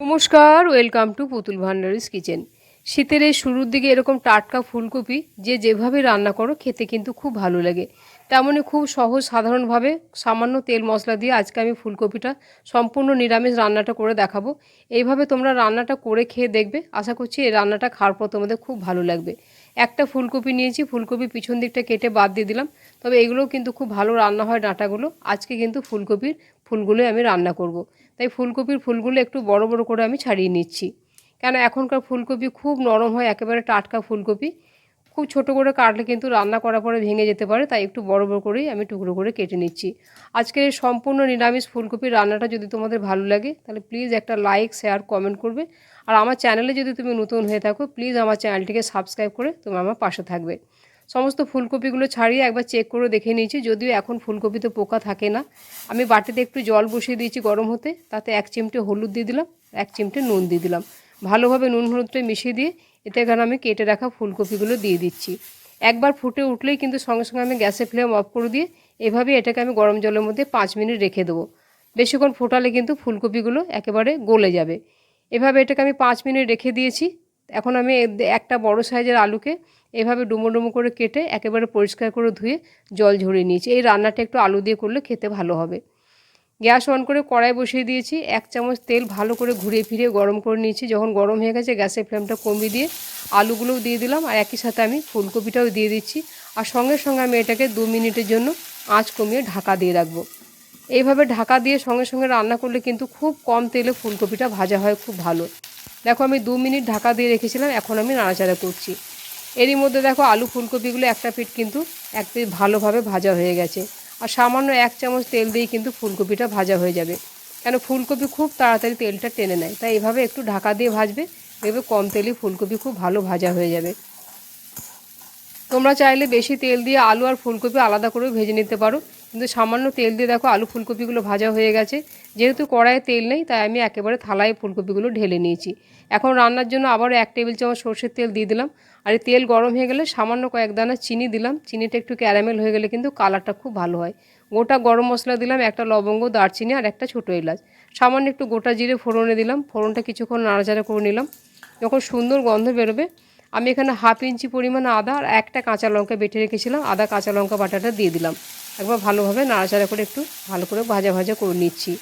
নমস্কার, welcome to পুতুল ভান্ডারিস kitchen. শীতের এই শুরুর দিকে এরকম টাটকা ফুলকপি, যে যেভাবে রান্না করো, খেতে কিন্তু খুব ভালো লাগে। তেমনই খুব সহজ, সাধারণভাবে সামান্য তেল মশলা দিয়ে আজকে আমি ফুলকপিটা সম্পূর্ণ নিরামিষ রান্নাটা করে দেখাবো। এইভাবে তোমরা রান্নাটা করে খেয়ে দেখবে। আশা করছি এই রান্নাটা খাওয়ার পর তোমাদের খুব ভালো লাগবে। একটা ফুলকপি নিয়েছি, ফুলকপি পিছন দিকটা কেটে বাদ দিয়ে দিলাম। তবে এগুলোও কিন্তু খুব ভালো রান্না হয় ডাঁটাগুলো। আজকে কিন্তু ফুলকপির ফুলগুলোই আমি রান্না করব। তাই ফুলকপির ফুলগুলো একটু বড় বড় করে আমি ছাড়িয়ে নিচ্ছি। কেন এখনকার ফুলকপি খুব নরম হয়, একেবারে টাটকা ফুলকপি। খুব ছোট করে কাটলে কিন্তু রান্না করার পরে ভেঙে যেতে পারে, তাই একটু বড় বড় করেই আমি টুকরো করে কেটে নিচ্ছি। আজকের এই সম্পূর্ণ নিরামিষ ফুলকপির রান্নাটা যদি তোমাদের ভালো লাগে, তাহলে প্লিজ একটা লাইক শেয়ার কমেন্ট করবে। আর আমার চ্যানেলে যদি তুমি নতুন হয়ে থাকো প্লিজ আমার চ্যানেলটিকে সাবস্ক্রাইব করে তুমি আমার পাশে থাকবে। সমস্ত ফুলকপিগুলো ছাড়িয়ে একবার চেক করে দেখে নিয়েছি, যদিও এখন ফুলকপিতে পোকা থাকে না। আমি বাটিতে একটু জল বসিয়ে দিয়েছি গরম হতে, তাতে এক চিমটে হলুদ দিয়ে দিলাম, এক চিমটে নুন দিয়ে দিলাম। ভালোভাবে নুন হলুদটা মিশিয়ে দিয়ে এতে এখানে আমি কেটে রাখা ফুলকপিগুলো দিয়ে দিচ্ছি। একবার ফুটে উঠলেই কিন্তু সঙ্গে সঙ্গে আমি গ্যাসের ফ্লেম অফ করে দিয়ে এভাবে এটাকে আমি গরম জলের মধ্যে পাঁচ মিনিট রেখে দেবো। বেশিক্ষণ ফোটালে কিন্তু ফুলকপিগুলো একেবারে গলে যাবে। এভাবে এটাকে আমি পাঁচ মিনিট রেখে দিয়েছি। এখন আমি একটা বড় সাইজের আলুকে এভাবে ডুমো ডুমো করে কেটে একেবারে পরিষ্কার করে ধুয়ে জল ঝরিয়ে নিয়েছি। এই রান্নাটা একটু আলু দিয়ে করলে খেতে ভালো হবে। গ্যাস অন করে কড়াই বসিয়ে দিয়েছি। এক চামচ তেল ভালো করে ঘুরিয়ে ফিরিয়ে গরম করে নিয়েছি। যখন গরম হয়ে গেছে গ্যাসের ফ্লেমটা কমিয়ে দিয়ে আলুগুলোও দিয়ে দিলাম। আর একই সাথে আমি ফুলকপিটাও দিয়ে দিচ্ছি। আর সঙ্গে সঙ্গে আমি এটাকে দু মিনিটের জন্য আঁচ কমিয়ে ঢাকা দিয়ে রাখব। এইভাবে ঢাকা দিয়ে সঙ্গে সঙ্গে রান্না করলে কিন্তু খুব কম তেলে ফুলকপিটা ভাজা হয়, খুব ভালো। দেখো আমি দু মিনিট ঢাকা দিয়ে রেখেছিলাম। এখন আমি নাড়াচাড়া করছি। এরই মধ্যে দেখো আলু ফুলকপিগুলো একটা পিঠ কিন্তু এক পিঠ ভালোভাবে ভাজা হয়ে গেছে। আর সামান্য এক চামচ তেল দিয়ে কিন্তু ফুলকপিটা ভাজা হয়ে যাবে। কেন ফুলকপি খুব তাড়াতাড়ি তেলটা টেনে নেয়, তাই এভাবে একটু ঢাকা দিয়ে ভাজবে দেখবে কম তেলে ফুলকপি খুব ভালো ভাজা হয়ে যাবে। তোমরা চাইলে বেশি তেল দিয়ে আলু আর ফুলকপি আলাদা করেও ভেজে নিতে পারো। কিন্তু সামান্য তেল দিয়ে দেখো আলু ফুলকপিগুলো ভাজা হয়ে গেছে। যেহেতু কড়াইয়ে তেল নেই, তাই আমি একেবারে থালায় ফুলকপিগুলো ঢেলে নিয়েছি। এখন রান্নার জন্য আবারও এক টেবিল চামচ সর্ষের তেল দিয়ে দিলাম। আর তেল গরম হয়ে গেলে সামান্য কয়েক দানা চিনি দিলাম। চিনিটা একটু ক্যারামেল হয়ে গেলে কিন্তু কালারটা খুব ভালো হয়। গোটা গরম মশলা দিলাম, একটা লবঙ্গ, দারচিনি আর একটা ছোটো এলাচ। সামান্য একটু গোটা জিরে ফোড়নে দিলাম, ফোড়নটা কিছুক্ষণ নাড়াচাড়া করে নিলাম। যখন সুন্দর গন্ধ বেরোবে, আমি এখানে হাফ ইঞ্চি পরিমাণ আদা আর একটা কাঁচা লঙ্কা বেটে রেখেছিলাম। আদা, কাঁচা লঙ্কা বাটাটা দিয়ে দিলাম। একবার ভালোভাবে নাড়াচাড়া করে একটু ভালো করে ভাজা ভাজা করে নিচ্ছি।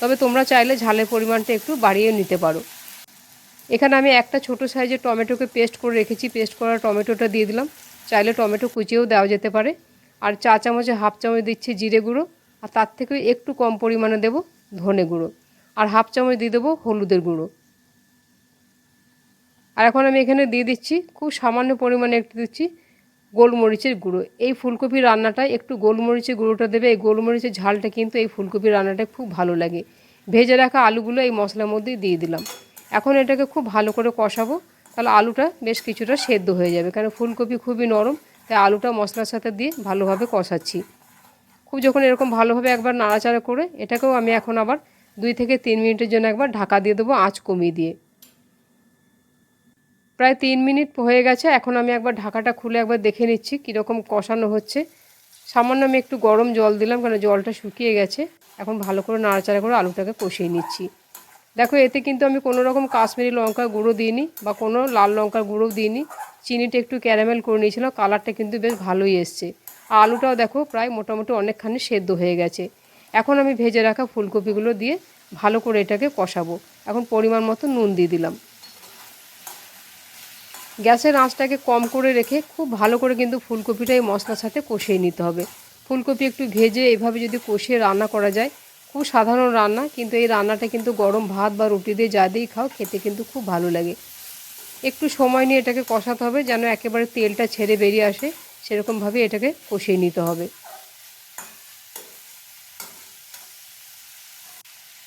তবে তোমরা চাইলে ঝালের পরিমাণটা একটু বাড়িয়ে নিতে পারো। এখানে আমি একটা ছোট সাইজের টমেটোকে পেস্ট করে রেখেছি। পেস্ট করা টমেটোটা দিয়ে দিলাম। চাইলে টমেটো কুচিয়েও দেওয়া যেতে পারে। আর চা চামচে হাফ চামচ দিচ্ছি জিরে গুঁড়ো। আর তার থেকে একটু কম পরিমাণে দেব ধনে গুঁড়ো। আর হাফ চামচ দিয়ে দেবো হলুদের গুঁড়ো। আর এখন আমি এখানে দিয়ে দিচ্ছি, খুব সামান্য পরিমাণে একটু দিচ্ছি গোলমরিচের গুঁড়ো। এই ফুলকপির রান্নাটায় একটু গোলমরিচের গুঁড়োটা দেবে। এই গোলমরিচের ঝালটা কিন্তু এই ফুলকপির রান্নাটা খুব ভালো লাগে। ভেজে রাখা আলুগুলো এই মশলার মধ্যে দিয়ে দিলাম। এখন এটাকে খুব ভালো করে কষাবো। তাহলে আলুটা বেশ কিছুটা সেদ্ধ হয়ে যাবে। কারণ ফুলকপি খুবই নরম, তাই আলুটা মশলার সাথে দিয়ে ভালোভাবে কষাচ্ছি। খুব যখন এরকম ভালোভাবে একবার নাড়াচাড়া করে, এটাকেও আমি এখন আবার দুই থেকে তিন মিনিটের জন্য একবার ঢাকা দিয়ে দেবো আঁচ কমিয়ে দিয়ে। প্রায় তিন মিনিট হয়ে গেছে, এখন আমি একবার ঢাকাটা খুলে একবার দেখে নিচ্ছি কীরকম কষানো হচ্ছে। সামান্য আমি একটু গরম জল দিলাম কারণ জলটা শুকিয়ে গেছে। এখন ভালো করে নাড়াচাড়া করে আলুটাকে কষিয়ে নিচ্ছি। দেখো, এতে কিন্তু আমি কোনো রকম কাশ্মীরি লঙ্কার গুঁড়ো দিইনি বা কোনো লাল লঙ্কার গুঁড়ো দিইনি। চিনিটা একটু ক্যারামেল করে নিয়েছিলাম, কালারটা কিন্তু বেশ ভালোই এসছে। আর আলুটাও দেখো, প্রায় মোটামুটি অনেকখানি সেদ্ধ হয়ে গেছে। এখন আমি ভেজে রাখা ফুলকপিগুলো দিয়ে ভালো করে এটাকে কষাবো। এখন পরিমাণ মতো নুন দিয়ে দিলাম। গ্যাসের আঁচটাকে কম করে রেখে খুব ভালো করে কিন্তু ফুলকপিটা এই মশলার সাথে কষিয়ে নিতে হবে। ফুলকপি একটু ভেজে এভাবে যদি কষিয়ে রান্না করা যায়, খুব সাধারণ রান্না, কিন্তু এই রান্নাটা কিন্তু গরম ভাত বা রুটি দিয়ে যা দিয়েই খাও, খেতে কিন্তু খুব ভালো লাগে। একটু সময় নিয়ে এটাকে কষাতে হবে যেন একেবারে তেলটা ছেড়ে বেরিয়ে আসে, সেরকমভাবে এটাকে কষিয়ে নিতে হবে।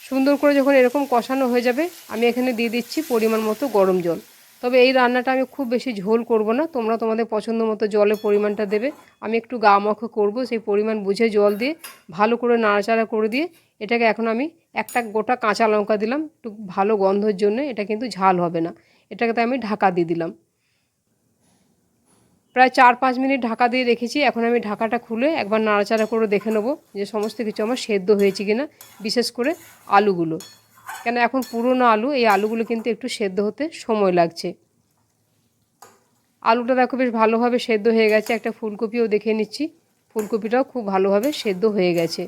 সুন্দর করে যখন এরকম কষানো হয়ে যাবে, আমি এখানে দিয়ে দিচ্ছি পরিমাণ মতো গরম জল। তবে এই রান্নাটা আমি খুব বেশি ঝোল করব না। তোমরা তোমাদের পছন্দ মতো জলের পরিমাণটা দেবে। আমি একটু গা মাখো করব, সেই পরিমাণ বুঝে জল দিয়ে ভালো করে নাড়াচাড়া করে দিয়ে এটাকে এখন আমি একটা গোটা কাঁচা লঙ্কা দিলাম, একটু ভালো গন্ধর জন্য। এটা কিন্তু ঝাল হবে না। এটাকে তো আমি ঢাকা দিয়ে দিলাম। প্রায় চার পাঁচ মিনিট ঢাকা দিয়ে রেখেছি। এখন আমি ঢাকাটা খুলে একবার নাড়াচাড়া করে দেখে নেব যে সমস্ত কিছু আমার সেদ্ধ হয়েছে কি না বিশেষ করে আলুগুলো। কেন এখন পুরনো আলু, এই আলুগুলো কিন্তু একটু সেদ্ধ হতে সময় লাগছে। আলুটা দেখো বেশ ভালোভাবে সেদ্ধ হয়ে গেছে, একটা ফুলকপিও দেখে নিচ্ছি। ফুলকপিটাও খুব ভালোভাবে সেদ্ধ হয়ে গেছে।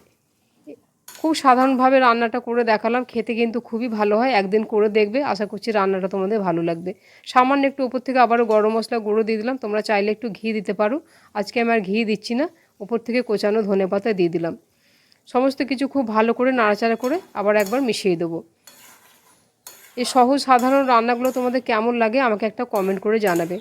খুব সাধারণভাবে রান্নাটা করে দেখালাম, খেতে কিন্তু খুবই ভালো হয়, একদিন করে দেখবে, আশা করছি রান্নাটা তোমাদের ভালো লাগবে। সামান্য একটু উপর থেকে আবারও গরম মশলা গুঁড়ো দিয়ে দিলাম, তোমরা চাইলে একটু ঘি দিতে পারো। আজকে আমি আর ঘি দিচ্ছি না, উপর থেকে কোচানো ধনে পাতা দিয়ে দিলাম। সমস্ত কিছু খুব ভালো করে নাড়াচাড়া করে আবার একবার মিশিয়ে দেবো। এই সহজ সাধারণ রান্নাগুলো তোমাদের কেমন লাগে আমাকে একটা কমেন্ট করে জানাবে।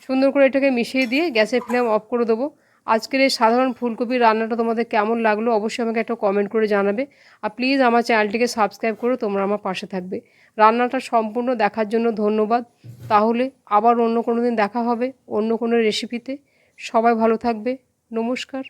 সুন্দর করে এটাকে মিশিয়ে দিয়ে গ্যাসের ফ্লেম অফ করে দেবো। আজকের এই সাধারণ ফুলকপির রান্নাটা তোমাদের কেমন লাগল অবশ্যই আমাকে একটা কমেন্ট করে জানাবে। আর প্লিজ আমার চ্যানেলটিকে সাবস্ক্রাইব করে তোমরা আমার পাশে থাকবে। রান্নাটা সম্পূর্ণ দেখার জন্য ধন্যবাদ। তাহলে আবার অন্য কোনো দিন দেখা হবে অন্য কোনো রেসিপিতে সবাই ভালো থাকবে। নমস্কার।